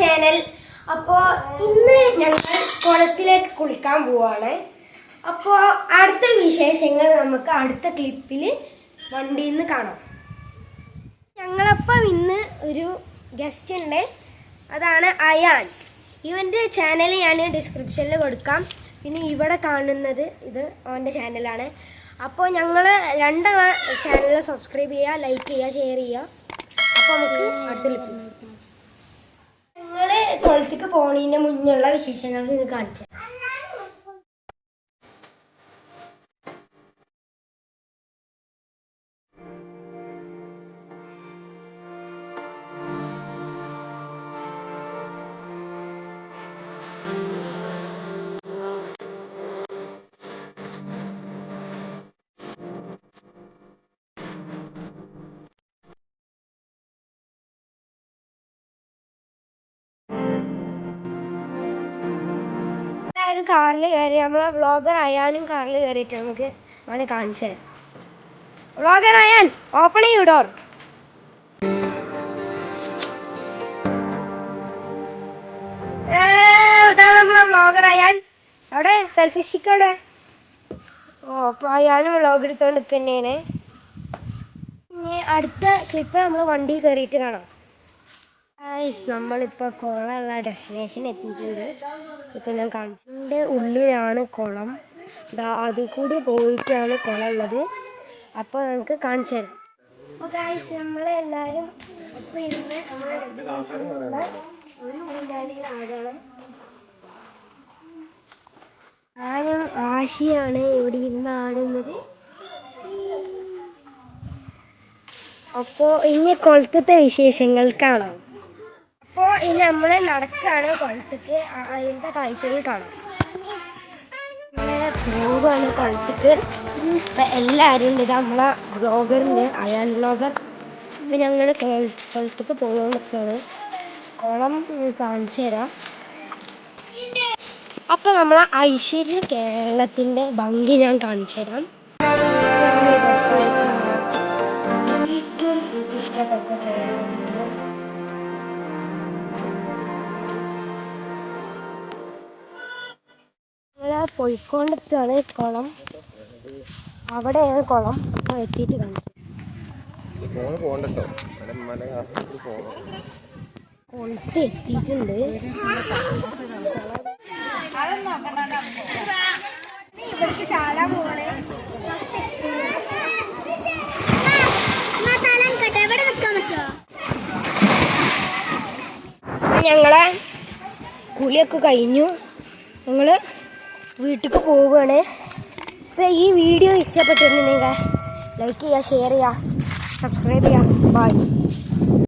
Channel അപ്പോ ഇന്ന് ഞങ്ങൾ കുളത്തിലേക്ക് കുളിക്കാൻ പോവാണ്. അപ്പോ അടുത്ത വിശേഷങ്ങൾ നമുക്ക് അടുത്ത ക്ലിപ്പിൽ വണ്ടിയിൽ നിന്ന് കാണാം. ഞങ്ങളപ്പം ഇന്ന് ഒരു ഗസ്റ്റ് ഉണ്ട്. അതാണ് അയാൻ. ഇവന്റെ ചാനൽ ഞാൻ ഡിസ്ക്രിപ്ഷനിൽ കൊടുക്കാം. പിന്നെ ഇവിടെ കാണുന്നത് ഇത് അവന്റെ ചാനലാണ് അപ്പോൾ ഞങ്ങൾ രണ്ട് ചാനൽ സബ്സ്ക്രൈബ് ചെയ്യുക ലൈക്ക് ചെയ്യുക ഷെയർ ചെയ്യുക. അപ്പോൾ നമുക്ക് അടുത്ത കുളത്തേക്ക് പോണതിന്റെ മുന്നുള്ള വിശേഷങ്ങൾ കാണിച്ചു. എല്ലാവരും കാറിൽ കയറി നമ്മളെ വ്ളോഗർ അയാനും കാറിൽ കയറിയിട്ട് നമുക്ക് അവനെ കാണിച്ചു തരാം. വ്ളോഗർ അയാൻ ഓപ്പൺ ചെയ്യൂടോ ഡോർ നമ്മളെ വ്ളോഗർ അയാൻ അവിടെ സെൽഫി സ്റ്റിക്ക് അവിടെ. ഓ അപ്പൊ അയാനും വ്ളോഗ് എടുത്തോണ്ട് തന്നെയാണ്. ഇനി അടുത്ത ക്ലിപ്പ് നമ്മൾ വണ്ടി കയറിയിട്ട് കാണാം. ഗൈസ് നമ്മളിപ്പോൾ കുളമുള്ള ഡെസ്റ്റിനേഷൻ എത്തിയിട്ടുണ്ട്. ഇപ്പം ഞാൻ കാണിച്ചതിന്റെ ഉള്ളിലാണ് കുളം. ദാ അതിൽ കൂടി പോയിട്ടാണ് കുളം ഉള്ളത് അപ്പോൾ നമുക്ക് കാണിച്ചു തരാം. അപ്പോൾ ഗൈസ് നമ്മളെല്ലാവരും ഇപ്പോൾ ഇരുന്ന് ഡെസ്റ്റിനേഷനിലുള്ള ഒരു ആശിയാണ് ഇവിടെ ഇരുന്ന് ആടുന്നത്. അപ്പോൾ ഇനി കൊളത്തത്തെ വിശേഷങ്ങൾ കാണാം ഇനി നമ്മൾ നടക്കാണ് കുളത്തേക്ക്. അതിന്റെ കാഴ്ചകൾ കാണാം. നമ്മളെ പോവുകയാണ് കുളത്തേക്ക്. അപ്പം എല്ലാവരും ഉണ്ട്. നമ്മളെ ബ്ലോഗറുണ്ട് അയാൾ ബ്ലോഗർ അപ്പം ഞങ്ങൾ കുളത്തേക്ക് പോകാൻ കുളം കാണിച്ചു തരാം. അപ്പൊ നമ്മളെ ഐശ്വര്യ കേരളത്തിന്റെ ഭംഗി ഞാൻ കാണിച്ചു തരാം. ഞങ്ങൾ പോയിക്കൊണ്ടിരിക്കുകയാണ് കുളം. അവിടെയാണ് കുളം. അപ്പോൾ എത്തിയിട്ട് കാണിച്ചു. കുളത്ത് എത്തിയിട്ടുണ്ട് ഇവർക്ക് ചാടാൻ പോവാണ് ഫസ്റ്റ് ഞങ്ങളെ കുളിയൊക്കെ കഴിഞ്ഞു. ഞങ്ങൾ വീട്ടിലേക്ക് പോവുകയാണ്. അപ്പോൾ ഈ വീഡിയോ ഇഷ്ടപ്പെട്ടിട്ടുണ്ടെങ്കിൽ ലൈക്ക് ചെയ്യുക ഷെയർ ചെയ്യുക സബ്സ്ക്രൈബ് ചെയ്യുക. ബൈ